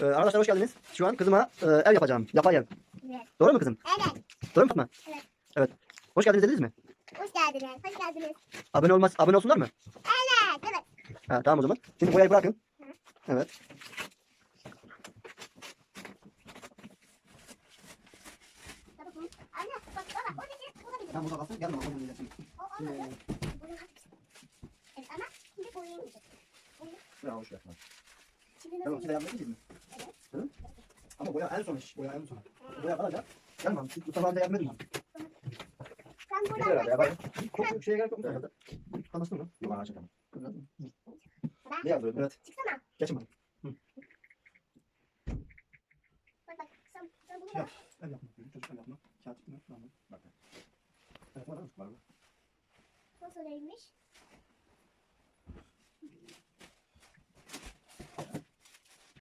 Ee, arkadaşlar hoş geldiniz. Şu an kızıma e, ev yapacağım. Yapay ev. Evet. Doğru mu kızım? Evet. Doğru mu Fatma? Evet. Evet. Hoş geldiniz dediniz mi? Hoş geldiniz. Hoş geldiniz. Abone olmaz, abone olsunlar mı? Evet. Evet. Ha, tamam o zaman. Şimdi boyayı bırakın. Evet. Tabii. Anne bak baba. O dedi. Bu da bizim. Tamam burada kalsın. Gel bakalım. O olmadı. Bunu Evet ama şimdi boyayamayacağız. Ya hoş geldin. Şimdi Tamam nasıl size yardım edeyim mi? Evet. Hı? Ama boya en son iş. Boya en son. Boya kalacak. Gel bakalım. Mustafa amca yardım edin bana. Sen Yeter buradan herhalde ya. başla. Ben çok bir şeye gerek yok mu herhalde? Anlaştın mı? Yok ağaç. Ben- Ne yazıyor? Evet. Çıksana. Geçin bana. Bak bak. Sen, sen bunu Yap. bak. El yapma. Çocuk el yapma. Kağıt yapma. Tamam. Bak. Evet var mı? Var mı? Nasıl neymiş?